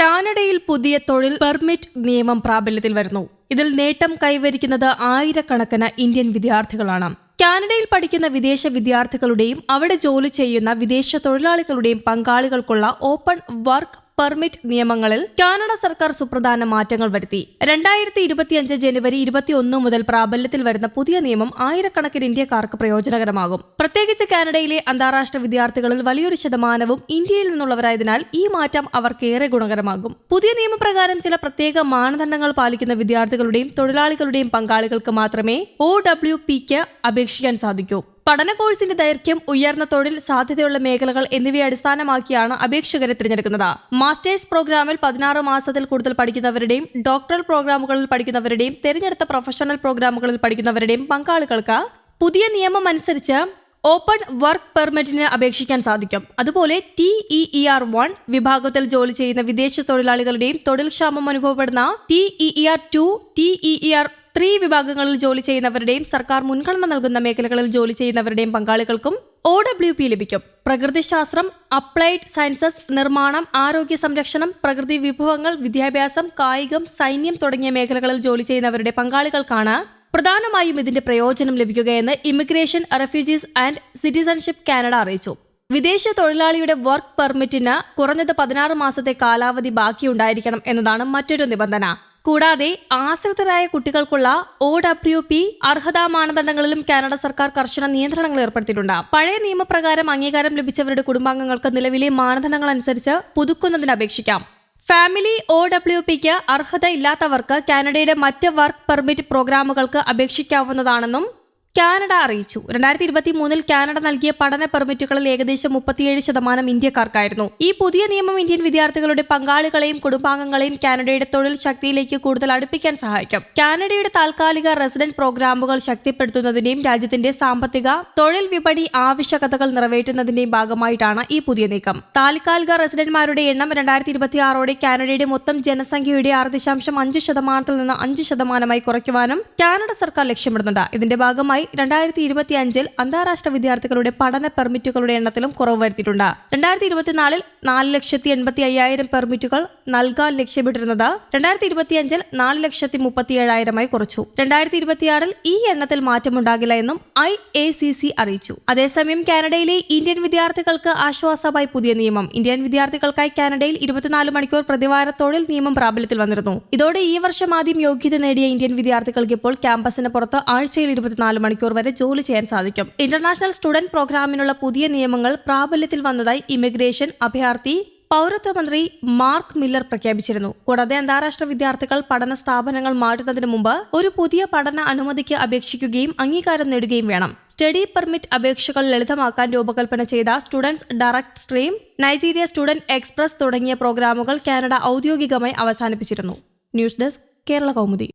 കാനഡയിൽ പുതിയ തൊഴിൽ പെർമിറ്റ് നിയമം പ്രാബല്യത്തിൽ വരുന്നു. ഇതിൽ നേട്ടം കൈവരിക്കുന്നത് ആയിരക്കണക്കിന് ഇന്ത്യൻ വിദ്യാർത്ഥികളാണ്. കാനഡയിൽ പഠിക്കുന്ന വിദേശ വിദ്യാർത്ഥികളുടെയും അവിടെ ജോലി ചെയ്യുന്ന വിദേശ തൊഴിലാളികളുടെയും പങ്കാളികൾക്കുള്ള ഓപ്പൺ വർക്ക് പെർമിറ്റ് നിയമങ്ങളിൽ കാനഡ സർക്കാർ സുപ്രധാന മാറ്റങ്ങൾ വരുത്തി. രണ്ടായിരത്തി ഇരുപത്തിയഞ്ച് ജനുവരി ഇരുപത്തിയൊന്ന് മുതൽ പ്രാബല്യത്തിൽ വരുന്ന പുതിയ നിയമം ആയിരക്കണക്കിന് ഇന്ത്യക്കാർക്ക് പ്രയോജനകരമാകും. പ്രത്യേകിച്ച് കാനഡയിലെ അന്താരാഷ്ട്ര വിദ്യാർത്ഥികളിൽ വലിയൊരു ശതമാനവും ഇന്ത്യയിൽ നിന്നുള്ളവരായതിനാൽ ഈ മാറ്റം അവർക്കേറെ ഗുണകരമാകും. പുതിയ നിയമപ്രകാരം ചില പ്രത്യേക മാനദണ്ഡങ്ങൾ പാലിക്കുന്ന വിദ്യാർത്ഥികളുടെയും തൊഴിലാളികളുടെയും പങ്കാളികൾക്ക് മാത്രമേ ഒ ഡബ്ല്യു പിക്ക് അപേക്ഷിക്കാൻ സാധിക്കൂ. പഠന കോഴ്സിന്റെ ദൈർഘ്യം ഉയർന്ന തൊഴിൽ സാധ്യതയുള്ള മേഖലകൾ എന്നിവയെ അടിസ്ഥാനമാക്കിയാണ് അപേക്ഷകരെ തിരഞ്ഞെടുക്കുന്നത്. മാസ്റ്റേഴ്സ് പ്രോഗ്രാമിൽ പതിനാറ് മാസത്തിൽ കൂടുതൽ പഠിക്കുന്നവരുടെയും ഡോക്ടറൽ പ്രോഗ്രാമുകളിൽ പഠിക്കുന്നവരുടെയും തിരഞ്ഞെടുത്ത പ്രൊഫഷണൽ പ്രോഗ്രാമുകളിൽ പഠിക്കുന്നവരുടെയും പങ്കാളികൾക്ക് പുതിയ നിയമം അനുസരിച്ച് ഓപ്പൺ വർക്ക് പെർമിറ്റിന് അപേക്ഷിക്കാൻ സാധിക്കും. അതുപോലെ ടി ഇ ആർ വൺ വിഭാഗത്തിൽ ജോലി ചെയ്യുന്ന വിദേശ തൊഴിലാളികളുടെയും തൊഴിൽ ക്ഷാമം അനുഭവപ്പെടുന്ന T E R two T E R three വിഭാഗങ്ങളിൽ ജോലി ചെയ്യുന്നവരുടെയും സർക്കാർ മുൻഗണന നൽകുന്ന മേഖലകളിൽ ജോലി ചെയ്യുന്നവരുടെയും പങ്കാളികൾക്കും ഒ ഡബ്ല്യു പി ലഭിക്കും. പ്രകൃതിശാസ്ത്രം അപ്ലൈഡ് സയൻസസ് നിർമ്മാണം ആരോഗ്യ സംരക്ഷണം പ്രകൃതി വിഭവങ്ങൾ വിദ്യാഭ്യാസം കായികം സൈന്യം തുടങ്ങിയ മേഖലകളിൽ ജോലി ചെയ്യുന്നവരുടെ പങ്കാളികൾക്കാണ് പ്രധാനമായും ഇതിന്റെ പ്രയോജനം ലഭിക്കുകയെന്ന് immigration refugees and citizenship Canada അറിയിച്ചു. വിദേശ തൊഴിലാളിയുടെ വർക്ക് പെർമിറ്റിന് കുറഞ്ഞത് പതിനാറ് മാസത്തെ കാലാവധി ബാക്കിയുണ്ടായിരിക്കണം എന്നതാണ് മറ്റൊരു നിബന്ധന. കൂടാതെ ആശ്രിതരായ കുട്ടികൾക്കുള്ള ഒ ഡബ്ല്യു പി അർഹതാ മാനദണ്ഡങ്ങളിലും കാനഡ സർക്കാർ കർശന നിയന്ത്രണങ്ങൾ ഏർപ്പെടുത്തിയിട്ടുണ്ട്. പഴയ നിയമപ്രകാരം അംഗീകാരം ലഭിച്ചവരുടെ കുടുംബാംഗങ്ങൾക്ക് നിലവിലെ മാനദണ്ഡങ്ങൾ അനുസരിച്ച് പുതുക്കുന്നതിന് അപേക്ഷിക്കാം. ഫാമിലി ഒ ഡബ്ല്യു പിക്ക് അർഹത ഇല്ലാത്തവർക്ക് കാനഡയുടെ മറ്റ് വർക്ക് പെർമിറ്റ് പ്രോഗ്രാമുകൾക്ക് അപേക്ഷിക്കാവുന്നതാണെന്നും കാനഡ അറിയിച്ചു. രണ്ടായിരത്തി ഇരുപത്തി മൂന്നിൽ കാനഡ നൽകിയ പഠന പെർമിറ്റുകളിൽ ഏകദേശം മുപ്പത്തിയേഴ് ശതമാനം ഇന്ത്യക്കാർക്കായിരുന്നു. ഈ പുതിയ നിയമം ഇന്ത്യൻ വിദ്യാർത്ഥികളുടെ പങ്കാളികളെയും കുടുംബാംഗങ്ങളെയും കാനഡയുടെ തൊഴിൽ ശക്തിയിലേക്ക് കൂടുതൽ അടുപ്പിക്കാൻ സഹായിക്കും. കാനഡയുടെ താൽക്കാലിക റെസിഡന്റ് പ്രോഗ്രാമുകൾ ശക്തിപ്പെടുത്തുന്നതിന്റെയും രാജ്യത്തിന്റെ സാമ്പത്തിക തൊഴിൽ വിപണി ആവശ്യകതകൾ നിറവേറ്റുന്നതിന്റെയും ഭാഗമായിട്ടാണ് ഈ പുതിയ നീക്കം. താൽക്കാലിക റെസിഡന്റ്മാരുടെ എണ്ണം രണ്ടായിരത്തി ഇരുപത്തി ആറോടെ കാനഡയുടെ മൊത്തം ജനസംഖ്യയുടെ ആറ് ദശാംശം അഞ്ച് ശതമാനത്തിൽ നിന്ന് അഞ്ച് ശതമാനമായി കുറയ്ക്കുവാനും കാനഡ സർക്കാർ ലക്ഷ്യമിടുന്നുണ്ട്. ഇതിന്റെ ഭാഗമായി രണ്ടായിരത്തി ഇരുപത്തി അഞ്ചിൽ അന്താരാഷ്ട്ര വിദ്യാർത്ഥികളുടെ പഠന പെർമിറ്റുകളുടെ എണ്ണത്തിലും കുറവ് വരുത്തിയിട്ടുണ്ട്. രണ്ടായിരത്തി ഇരുപത്തിനാലിൽ നാല് ലക്ഷത്തി എൺപത്തി അയ്യായിരം പെർമിറ്റുകൾ നൽകാൻ ലക്ഷ്യമിട്ടിരുന്നത് രണ്ടായിരത്തി ഇരുപത്തിയഞ്ചിൽ നാല് ലക്ഷത്തി മുപ്പത്തി ഏഴായിരമായി കുറച്ചു. രണ്ടായിരത്തി ഇരുപത്തിയാറിൽ ഈ എണ്ണത്തിൽ മാറ്റമുണ്ടാകില്ല എന്നും ഐ എ സി സി അറിയിച്ചു. അതേസമയം കാനഡയിലെ ഇന്ത്യൻ വിദ്യാർത്ഥികൾക്ക് ആശ്വാസമായി പുതിയ നിയമം. ഇന്ത്യൻ വിദ്യാർത്ഥികൾക്കായി കാനഡയിൽ ഇരുപത്തിനാല് മണിക്കൂർ പ്രതിവാര തൊഴിൽ നിയമം പ്രാബല്യത്തിൽ വന്നിരുന്നു. ഇതോടെ ഈ വർഷം ആദ്യം യോഗ്യത നേടിയ ഇന്ത്യൻ വിദ്യാർത്ഥികൾക്ക് ഇപ്പോൾ ക്യാമ്പസിന് പുറത്ത് ആഴ്ചയിൽ ഇരുപത്തിനാല് മണിക്കൂർ വരെ ജോലി ചെയ്യാൻ സാധിക്കും. ഇന്റർനാഷണൽ സ്റ്റുഡന്റ് പ്രോഗ്രാമിനുള്ള പുതിയ നിയമങ്ങൾ പ്രാബല്യത്തിൽ വന്നതായി ഇമിഗ്രേഷൻ അഭയാർത്ഥി പൗരത്വ മന്ത്രി മാർക്ക് മില്ലർ പ്രഖ്യാപിച്ചിരുന്നു. കൂടാതെ അന്താരാഷ്ട്ര വിദ്യാർത്ഥികൾ പഠന സ്ഥാപനങ്ങൾ മാറ്റുന്നതിന് മുമ്പ് ഒരു പുതിയ പഠന അനുമതിക്ക് അപേക്ഷിക്കുകയും അംഗീകാരം നേടുകയും വേണം. സ്റ്റഡി പെർമിറ്റ് അപേക്ഷകൾ ലളിതമാക്കാൻ രൂപകൽപ്പന ചെയ്ത students direct stream Nigeria student express തുടങ്ങിയ പ്രോഗ്രാമുകൾ കാനഡ ഔദ്യോഗികമായി അവസാനിപ്പിച്ചിരുന്നു. News desk Kerala Kaumudi.